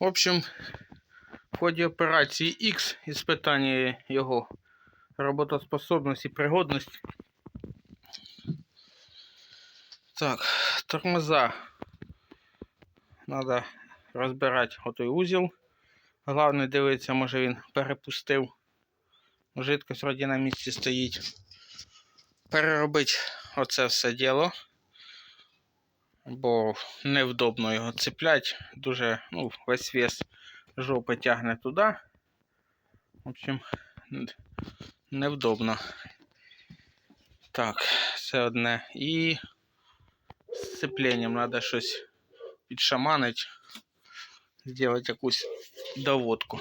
В общем, в ході операції X іспитання його роботоспособності, і пригодності. Так, тормоза. Надо розбирати отой узел. Головне дивитися, може він перепустив. Жидкость вроді на місці стоїть. Переробити оце все діло. Бо невдобно його цеплять. Дуже, ну, весь вес жопи тягне туди. В общем, невдобно. Так, це одне. І з сцепленням треба щось підшаманити. Зробити якусь доводку.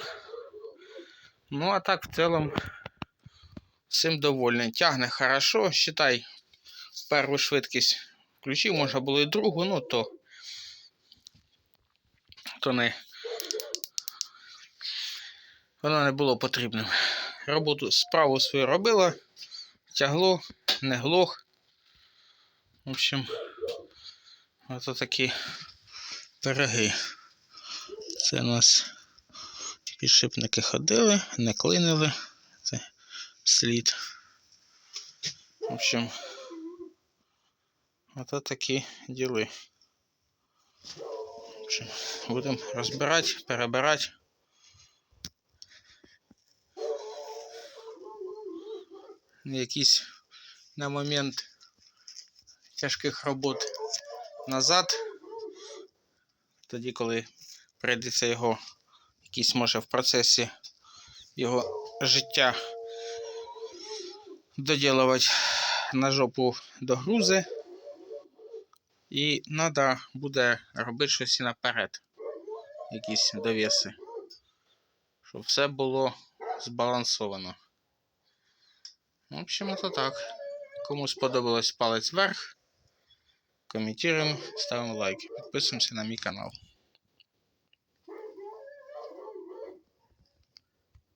Ну, а так в цілому всім довольний. Тягне хорошо, считай, першу швидкість включив, можна було і другу, ну то, то не. Воно не було потрібним. Роботу справу свою робила, тягло, не глох. В общем, ото такі пироги. Це у нас підшипники ходили, не клинили. Це слід. В общем, ото такі діли. Будемо розбирати, перебирати. Якісь на момент тяжких робот назад. Тоді, коли прийдеться його якийсь може в процесі його життя доділувати на жопу до грузи. І треба буде робити щось наперед. Якісь довіси. Щоб все було збалансовано. В общем, то так. Кому сподобалось палець вверх. Коментуємо, ставимо лайки. Підписуємося на мій канал.